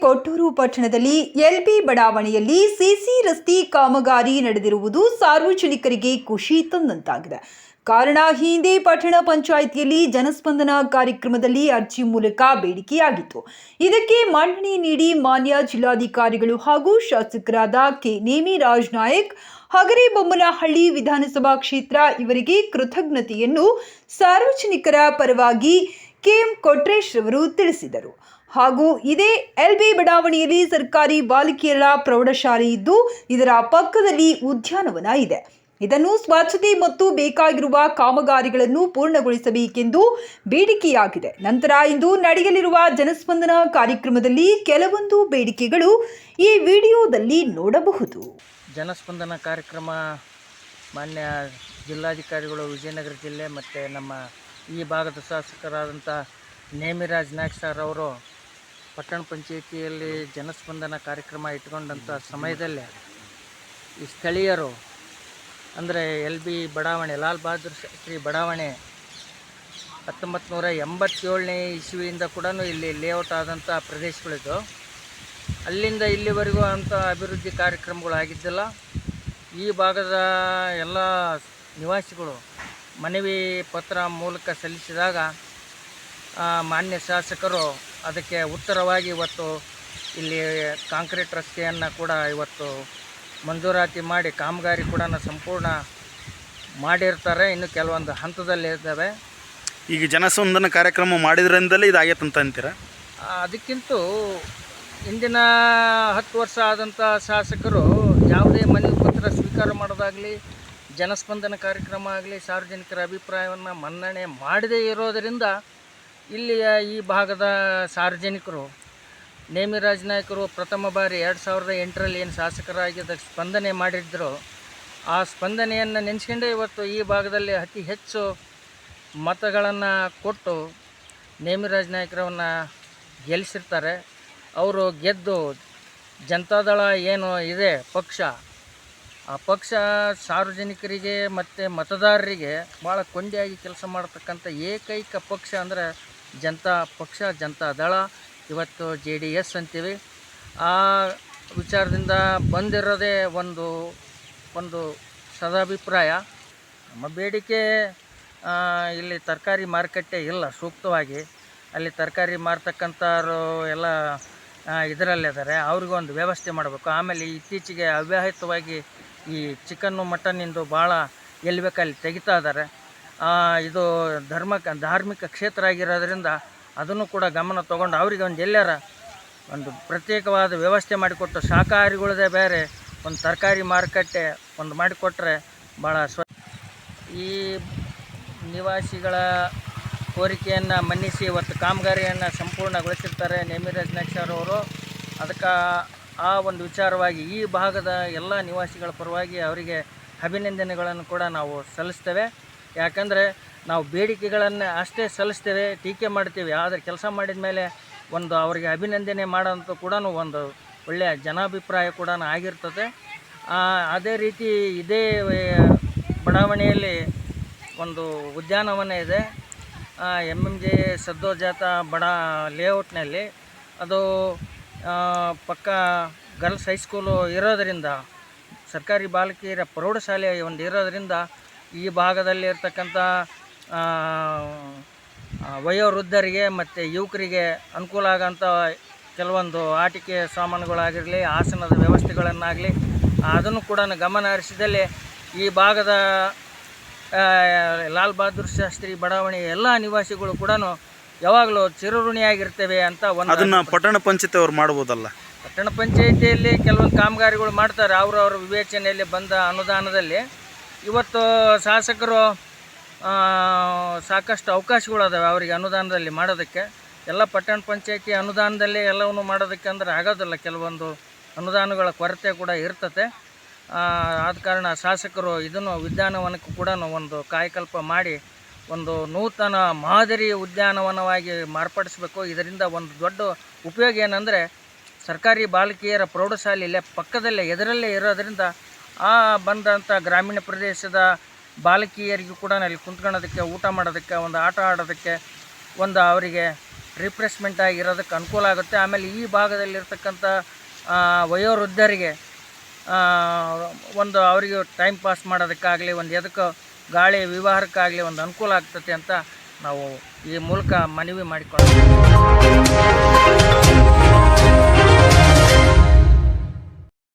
ಕೊಟ್ಟೂರು ಪಟ್ಟಣದಲ್ಲಿ ಎಲ್ಬಿ ಬಡಾವಣೆಯಲ್ಲಿ ಸಿಸಿ ರಸ್ತೆ ಕಾಮಗಾರಿ ನಡೆದಿರುವುದು ಸಾರ್ವಜನಿಕರಿಗೆ ಖುಷಿ ತಂದಂತಾಗಿದೆ. ಕಾರಣ, ಹಿಂದೆ ಪಟ್ಟಣ ಪಂಚಾಯಿತಿಯಲ್ಲಿ ಜನಸ್ಪಂದನ ಕಾರ್ಯಕ್ರಮದಲ್ಲಿ ಅರ್ಜಿ ಮೂಲಕ ಬೇಡಿಕೆಯಾಗಿತ್ತು. ಇದಕ್ಕೆ ಮನ್ನಣೆ ನೀಡಿ ಮಾನ್ಯ ಜಿಲ್ಲಾಧಿಕಾರಿಗಳು ಹಾಗೂ ಶಾಸಕರಾದ ಕೆ. ನೇಮಿರಾಜ್ ನಾಯಕ್, ಹಗರಿಬೊಮ್ಮನಹಳ್ಳಿ ವಿಧಾನಸಭಾ ಕ್ಷೇತ್ರ ಇವರಿಗೆ ಕೃತಜ್ಞತೆಯನ್ನು ಸಾರ್ವಜನಿಕರ ಪರವಾಗಿ ಕೆಎಂ ಕೊಟ್ರೇಶ್ ರವರು ತಿಳಿಸಿದರು. ಹಾಗೂ ಇದೇ ಎಲ್ಬಿ ಬಡಾವಣೆಯಲ್ಲಿ ಸರ್ಕಾರಿ ಬಾಲಕಿಯರ ಪ್ರೌಢಶಾಲೆ ಇದ್ದು, ಇದರ ಪಕ್ಕದಲ್ಲಿ ಉದ್ಯಾನವನ ಇದೆ. ಇದನ್ನು ಸ್ವಚ್ಛತೆ ಮತ್ತು ಬೇಕಾಗಿರುವ ಕಾಮಗಾರಿಗಳನ್ನು ಪೂರ್ಣಗೊಳಿಸಬೇಕೆಂದು ಬೇಡಿಕೆಯಾಗಿದೆ. ನಂತರ ಇಂದು ನಡೆಯಲಿರುವ ಜನಸ್ಪಂದನ ಕಾರ್ಯಕ್ರಮದಲ್ಲಿ ಕೆಲವೊಂದು ಬೇಡಿಕೆಗಳು ಈ ವಿಡಿಯೋದಲ್ಲಿ ನೋಡಬಹುದು. ಜನಸ್ಪಂದನ ಕಾರ್ಯಕ್ರಮ ಮಾನ್ಯ ಜಿಲ್ಲಾಧಿಕಾರಿಗಳು ವಿಜಯನಗರ ಜಿಲ್ಲೆ ಮತ್ತು ನಮ್ಮ ಈ ಭಾಗದ ಶಾಸಕರಾದಂಥ ನೇಮಿರಾಜ್ ನಾಯ್ಕ್ ಸರ್ ಅವರು ಪಟ್ಟಣ ಪಂಚಾಯಿತಿಯಲ್ಲಿ ಜನಸ್ಪಂದನ ಕಾರ್ಯಕ್ರಮ ಇಟ್ಕೊಂಡಂಥ ಸಮಯದಲ್ಲಿ ಈ ಸ್ಥಳೀಯರು, ಅಂದರೆ ಎಲ್ ಬಿ ಬಡಾವಣೆ, ಲಾಲ್ ಬಹದ್ದೂರ್ ಶಾಸ್ತ್ರಿ ಬಡಾವಣೆ ಹತ್ತೊಂಬತ್ತು ನೂರ ಎಂಬತ್ತೇಳನೇ ಇಸ್ವಿಯಿಂದ ಕೂಡ ಇಲ್ಲಿ ಲೇಔಟ್ ಆದಂಥ ಪ್ರದೇಶಗಳಿದ್ದು, ಅಲ್ಲಿಂದ ಇಲ್ಲಿವರೆಗೂ ಅಂಥ ಅಭಿವೃದ್ಧಿ ಕಾರ್ಯಕ್ರಮಗಳು ಆಗಿದ್ದಲ್ಲ. ಈ ಭಾಗದ ಎಲ್ಲ ನಿವಾಸಿಗಳು ಮನವಿ ಪತ್ರ ಮೂಲಕ ಸಲ್ಲಿಸಿದಾಗ ಮಾನ್ಯ ಶಾಸಕರು ಅದಕ್ಕೆ ಉತ್ತರವಾಗಿ ಇವತ್ತು ಇಲ್ಲಿ ಕಾಂಕ್ರೀಟ್ ರಸ್ತೆಯನ್ನು ಕೂಡ ಇವತ್ತು ಮಂಜೂರಾತಿ ಮಾಡಿ ಕಾಮಗಾರಿ ಕೂಡ ಸಂಪೂರ್ಣ ಮಾಡಿರ್ತಾರೆ. ಇನ್ನು ಕೆಲವೊಂದು ಹಂತದಲ್ಲಿ ಇದ್ದಾವೆ. ಈಗ ಜನಸಂದನ ಕಾರ್ಯಕ್ರಮ ಮಾಡಿದ್ರಿಂದಲೇ ಇದಾಗೈತಂತ ಅಂತೀರಾ? ಆ, ಅದಕ್ಕಿಂತ ಇಂದಿನ ಹತ್ತು ವರ್ಷ ಆದಂಥ ಶಾಸಕರು ಯಾವುದೇ ಮನವಿ ಪತ್ರ ಸ್ವೀಕಾರ ಮಾಡೋದಾಗಲಿ ಜನಸ್ಪಂದನ ಕಾರ್ಯಕ್ರಮ ಆಗಲಿ, ಸಾರ್ವಜನಿಕರ ಅಭಿಪ್ರಾಯವನ್ನು ಮನ್ನಣೆ ಮಾಡದೇ ಇರೋದರಿಂದ ಇಲ್ಲಿಯ ಈ ಭಾಗದ ಸಾರ್ವಜನಿಕರು ನೇಮಿರಾಜ್ ನಾಯಕರು ಪ್ರಥಮ ಬಾರಿ ಎರಡು ಸಾವಿರದ ಎಂಟರಲ್ಲಿ ಏನು ಶಾಸಕರಾಗಿದ್ದ ಸ್ಪಂದನೆ ಮಾಡಿದ್ದರು ಆ ಸ್ಪಂದನೆಯನ್ನು ನೆನೆಸ್ಕೊಂಡೇ ಇವತ್ತು ಈ ಭಾಗದಲ್ಲಿ ಅತಿ ಹೆಚ್ಚು ಮತಗಳನ್ನು ಕೊಟ್ಟು ನೇಮಿರಾಜ್ ನಾಯಕರವನ್ನು ಗೆಲ್ಲಿಸಿರ್ತಾರೆ ಅವರು ಗೆದ್ದು ಜನತಾದಳ ಏನು ಇದೆ, ಪಕ್ಷ ಆ ಪಕ್ಷ ಸಾರ್ವಜನಿಕರಿಗೆ ಮತ್ತು ಮತದಾರರಿಗೆ ಭಾಳ ಕೊಂಡಿಯಾಗಿ ಕೆಲಸ ಮಾಡತಕ್ಕಂಥ ಏಕೈಕ ಪಕ್ಷ ಅಂದರೆ ಜನತಾ ಪಕ್ಷ, ಜನತಾ ದಳ, ಇವತ್ತು ಜೆ ಡಿ ಎಸ್ ಅಂತೀವಿ. ಆ ವಿಚಾರದಿಂದ ಬಂದಿರೋದೇ ಒಂದು ಒಂದು ಸದಾಭಿಪ್ರಾಯ. ನಮ್ಮ ಬೇಡಿಕೆ ಇಲ್ಲಿ ತರಕಾರಿ ಮಾರುಕಟ್ಟೆ ಇಲ್ಲ, ಸೂಕ್ತವಾಗಿ. ಅಲ್ಲಿ ತರಕಾರಿ ಮಾರ್ತಕ್ಕಂಥವ್ರು ಎಲ್ಲ ಇದರಲ್ಲಿದ್ದಾರೆ. ಅವ್ರಿಗೊಂದು ವ್ಯವಸ್ಥೆ ಮಾಡಬೇಕು. ಆಮೇಲೆ ಇತ್ತೀಚೆಗೆ ಅವ್ಯಾಹಿತವಾಗಿ ಈ ಚಿಕನ್ನು ಮಟನ್ನಿಂದು ಭಾಳ ಎಲ್ಲಿ ಬೇಕಲ್ಲಿ ತೆಗಿತಾ ಇದ್ದಾರೆ ಇದು ಧರ್ಮ ಧಾರ್ಮಿಕ ಕ್ಷೇತ್ರ ಆಗಿರೋದ್ರಿಂದ ಅದನ್ನು ಕೂಡ ಗಮನ ತೊಗೊಂಡು ಅವರಿಗೆ ಒಂದು ಎಲ್ಲರ ಒಂದು ಪ್ರತ್ಯೇಕವಾದ ವ್ಯವಸ್ಥೆ ಮಾಡಿಕೊಟ್ಟು ಶಾಖಾಹಾರಿಗಳದೇ ಬೇರೆ ಒಂದು ತರಕಾರಿ ಮಾರುಕಟ್ಟೆ ಒಂದು ಮಾಡಿಕೊಟ್ರೆ ಭಾಳ ಸ್ವ ಈ ನಿವಾಸಿಗಳ ಕೋರಿಕೆಯನ್ನು ಮನ್ನಿಸಿ ಇವತ್ತು ಕಾಮಗಾರಿಯನ್ನು ಸಂಪೂರ್ಣಗೊಳಿಸಿರ್ತಾರೆ ನೇಮಿರಾಜ್ ನಾಯ್ಕರ್ ಅವರು. ಅದಕ್ಕೆ ಆ ಒಂದು ವಿಚಾರವಾಗಿ ಈ ಭಾಗದ ಎಲ್ಲ ನಿವಾಸಿಗಳ ಪರವಾಗಿ ಅವರಿಗೆ ಅಭಿನಂದನೆಗಳನ್ನು ಕೂಡ ನಾವು ಸಲ್ಲಿಸ್ತೇವೆ. ಯಾಕಂದರೆ ನಾವು ಬೇಡಿಕೆಗಳನ್ನು ಅಷ್ಟೇ ಸಲ್ಲಿಸ್ತೇವೆ, ಟೀಕೆ ಮಾಡ್ತೀವಿ. ಆದರೆ ಕೆಲಸ ಮಾಡಿದ ಮೇಲೆ ಒಂದು ಅವರಿಗೆ ಅಭಿನಂದನೆ ಮಾಡೋಂಥ ಕೂಡ ಒಂದು ಒಳ್ಳೆಯ ಜನಾಭಿಪ್ರಾಯ ಕೂಡ ಆಗಿರ್ತದೆ. ಅದೇ ರೀತಿ ಇದೇ ಬಡಾವಣೆಯಲ್ಲಿ ಒಂದು ಉದ್ಯಾನವನ ಇದೆ. ಎಂ ಎಂ ಜೆ ಸದ್ದೋಜಾತ ಬಡ ಲೇಔಟ್ನಲ್ಲಿ ಅದು ಪಕ್ಕ ಗರ್ಲ್ಸ್ ಹೈಸ್ಕೂಲು ಇರೋದರಿಂದ, ಸರ್ಕಾರಿ ಬಾಲಕಿಯರ ಪ್ರೌಢಶಾಲೆ ಒಂದು ಇರೋದರಿಂದ ಈ ಭಾಗದಲ್ಲಿ ಇರ್ತಕ್ಕಂಥ ವಯೋವೃದ್ಧರಿಗೆ ಮತ್ತು ಯುವಕರಿಗೆ ಅನುಕೂಲ ಆಗೋಂಥ ಕೆಲವೊಂದು ಆಟಿಕೆ ಸಾಮಾನುಗಳಾಗಿರಲಿ, ಆಸನದ ವ್ಯವಸ್ಥೆಗಳನ್ನಾಗಲಿ, ಅದನ್ನು ಕೂಡ ಗಮನ ಹರಿಸಿದಲ್ಲಿ ಈ ಭಾಗದ ಲಾಲ್ ಬಹದ್ದೂರ್ ಶಾಸ್ತ್ರಿ ಬಡಾವಣೆಯ ಎಲ್ಲ ನಿವಾಸಿಗಳು ಕೂಡ ಯಾವಾಗಲೂ ಚಿರಋಣಿಯಾಗಿರ್ತೇವೆ ಅಂತ ಒಂದು ಅದನ್ನ ಪಟ್ಟಣ ಪಂಚಾಯತಿ ಅವ್ರು ಮಾಡ್ಬೋದಲ್ಲ ಪಟ್ಟಣ ಪಂಚಾಯಿತಿಯಲ್ಲಿ ಕೆಲವೊಂದು ಕಾಮಗಾರಿಗಳು ಮಾಡ್ತಾರೆ. ಅವರವ್ರ ವಿವೇಚನೆಯಲ್ಲಿ ಬಂದ ಅನುದಾನದಲ್ಲಿ. ಇವತ್ತು ಶಾಸಕರು ಸಾಕಷ್ಟು ಅವಕಾಶಗಳು ಅದಾವೆ ಅವರಿಗೆ ಅನುದಾನದಲ್ಲಿ ಮಾಡೋದಕ್ಕೆ. ಎಲ್ಲ ಪಟ್ಟಣ ಪಂಚಾಯಿತಿ ಅನುದಾನದಲ್ಲಿ ಎಲ್ಲವನ್ನು ಮಾಡೋದಕ್ಕೆ ಅಂದ್ರೆ ಆಗೋದಿಲ್ಲ. ಕೆಲವೊಂದು ಅನುದಾನಗಳ ಕೊರತೆ ಕೂಡ ಇರ್ತತೆ ಆದ ಕಾರಣ ಶಾಸಕರು ಇದನ್ನು ವಿಧಾನವನಕ್ಕೂ ಕೂಡ ಒಂದು ಕಾಯಕಲ್ಪ ಮಾಡಿ ಒಂದು ನೂತನ ಮಾದರಿ ಉದ್ಯಾನವನವಾಗಿ ಮಾರ್ಪಡಿಸಬೇಕು. ಇದರಿಂದ ಒಂದು ದೊಡ್ಡ ಉಪಯೋಗ ಏನಂದರೆ ಸರ್ಕಾರಿ ಬಾಲಕಿಯರ ಪ್ರೌಢಶಾಲೆ ಇಲ್ಲೇ ಪಕ್ಕದಲ್ಲೇ, ಎದುರಲ್ಲೇ ಇರೋದರಿಂದ ಆ ಬಂದಂಥ ಗ್ರಾಮೀಣ ಪ್ರದೇಶದ ಬಾಲಕಿಯರಿಗೂ ಕೂಡ ಅಲ್ಲಿ ಕುಂತ್ಕೊಳ್ಳೋದಕ್ಕೆ, ಊಟ ಮಾಡೋದಕ್ಕೆ, ಒಂದು ಆಟ ಆಡೋದಕ್ಕೆ ಒಂದು ಅವರಿಗೆ ರಿಫ್ರೆಶ್ಮೆಂಟ್ ಆಗಿರೋದಕ್ಕೆ ಅನುಕೂಲ ಆಗುತ್ತೆ. ಆಮೇಲೆ ಈ ಭಾಗದಲ್ಲಿರ್ತಕ್ಕಂಥ ವಯೋವೃದ್ಧರಿಗೆ ಒಂದು ಅವರಿಗೆ ಟೈಮ್ ಪಾಸ್ ಮಾಡೋದಕ್ಕಾಗಲಿ, ಒಂದು ಎದಕ್ಕೆ ಗಾಳಿ ವ್ಯವಹಾರಕ್ಕಾಗಲಿ ಒಂದು ಅನುಕೂಲ ಆಗ್ತದೆ ಅಂತ ನಾವು ಈ ಮೂಲಕ ಮನವಿ ಮಾಡಿಕೊಳ್ಳೋಣ.